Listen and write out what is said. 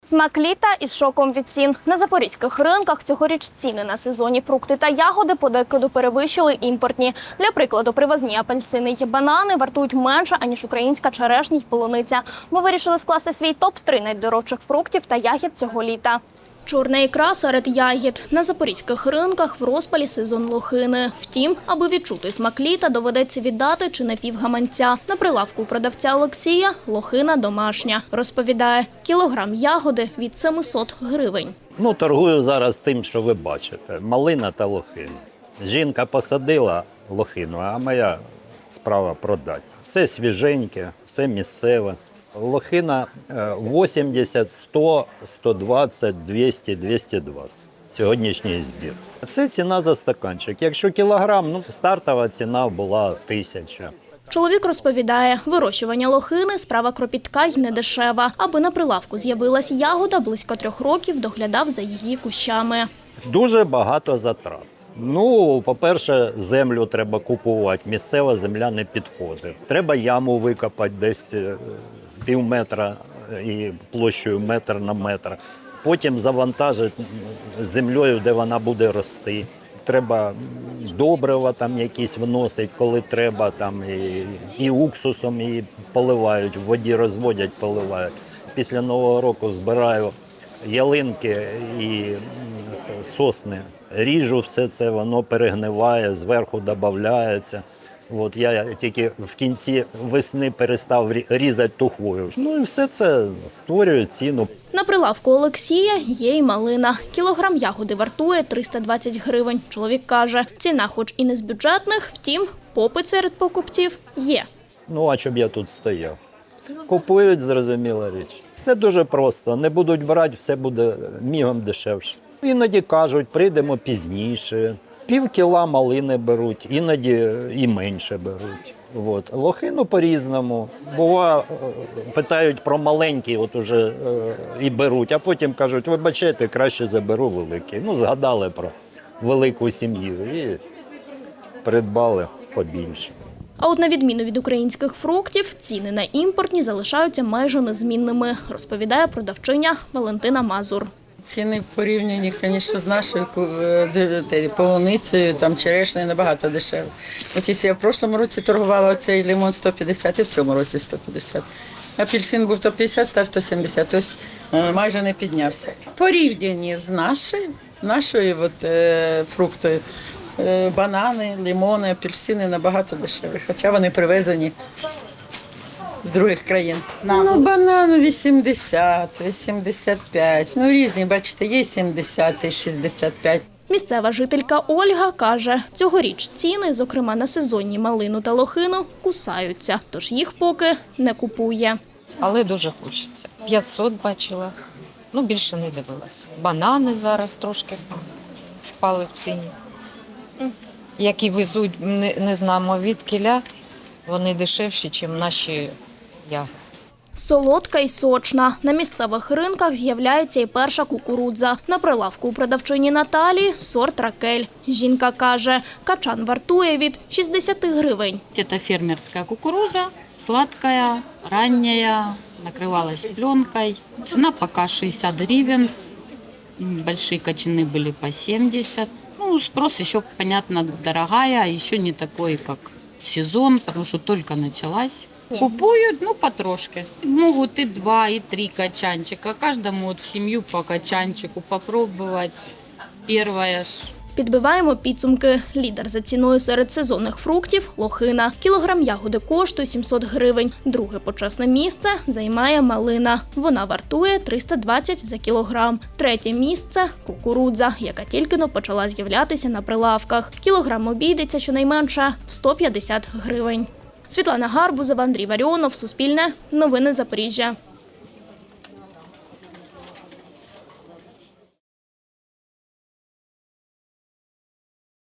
Смак літа із шоком від цін. На запорізьких ринках цьогоріч ціни на сезонні фрукти та ягоди подекуди перевищили імпортні. Для прикладу, привозні апельсини і банани вартують менше, аніж українська черешня й полуниця. Ми вирішили скласти свій топ-3 найдорожчих фруктів та ягід цього літа. Чорна ікра серед ягід. На запорізьких ринках в розпалі сезон лохини. Втім, аби відчути смак літа, доведеться віддати чи не півгаманця. На прилавку продавця Олексія лохина домашня. Розповідає, кілограм ягоди від 700 гривень. Ну, торгую зараз тим, що ви бачите: малина та лохина. Жінка посадила лохину, а моя справа продати. Все свіженьке, все місцеве. Лохина е, 80, 100, 120, 200, 220. Сьогоднішній збір. Це ціна за стаканчик. Якщо кілограм, ну стартова ціна була тисяча. Чоловік розповідає, вирощування лохини справа кропітка й недешева. Аби на прилавку з'явилась ягода, близько трьох років доглядав за її кущами. Дуже багато затрат. Ну, по-перше, землю треба купувати. Місцева земля не підходить. Треба яму викопати десь е, пів метра е, і площею метр на метр. Потім завантажити землею, де вона буде рости. Треба добрива там якісь вносить, коли треба, там і, і уксусом її поливають, в воді розводять, поливають. Після Нового року збираю ялинки і сосни. Ріжу все це, воно перегниває, зверху додається. От я тільки в кінці весни перестав різати ту хвою. Ну і все це створює ціну. На прилавку Олексія є й малина. Кілограм ягоди вартує 320 гривень. Чоловік каже, ціна хоч і не з бюджетних, втім, попит серед покупців є. Ну а щоб я тут стояв? Купують, зрозуміла річ. Все дуже просто. Не будуть брати, все буде мігом дешевше. Іноді кажуть, прийдемо пізніше. Пів кіла малини беруть, іноді і менше беруть. От. Лохину по-різному. Бува, е, питають про маленькі, от уже е, і беруть, а потім кажуть, вибачайте, краще заберу великий. Ну, згадали про велику сім'ю і придбали побільше. А от на відміну від українських фруктів, ціни на імпортні залишаються майже незмінними, розповідає продавчиня Валентина Мазур. Ціни в порівнянні, звісно, з нашою е, з полуницею, там черешнею набагато дешевше. От якщо я в прошлому році торгувала оцей лимон 150, і в цьому році 150. Апельсин був 150, став 170, тобто е, майже не піднявся. Порівнянні з нашою, нашою от, е, фруктою, е, банани, лимони, апельсини набагато дешеві, хоча вони привезені з других країн. Ну, банан 80, 85, ну різні, бачите, є 70 і 65. Місцева жителька Ольга каже, цьогоріч ціни, зокрема на сезонні малину та лохину, кусаються, тож їх поки не купує. але дуже хочеться. 500 бачила, ну більше не дивилась. Банани зараз трошки впали в ціні. Які везуть, не, не знаємо від кіля, вони дешевші, ніж наші ягоди. Солодка й сочна. На місцевих ринках з'являється і перша кукурудза. На прилавку у продавчині Наталі сорт ракель. Жінка каже, качан вартує від 60 гривень. Это фермерская кукуруза, сладкая, ранняя, накрывалась пленкой. Цена пока 60 гривен. М, Большие кочаны были по 70. Ну, спрос еще, понятно, дорогая, а еще не такой, как в сезон, потому что только началась. Купуют, ну, потрошки. Могут и два, и три качанчика. Каждому вот в семью по качанчику попробовать. Первое ж Підбиваємо підсумки. Лідер за ціною серед сезонних фруктів – лохина. Кілограм ягоди коштує 700 гривень. Друге почесне місце займає малина. Вона вартує 320 за кілограм. Третє місце – кукурудза, яка тільки но почала з'являтися на прилавках. Кілограм обійдеться щонайменше в 150 гривень. Світлана Гарбузова, Андрій Варіонов, Суспільне, Новини Запоріжжя.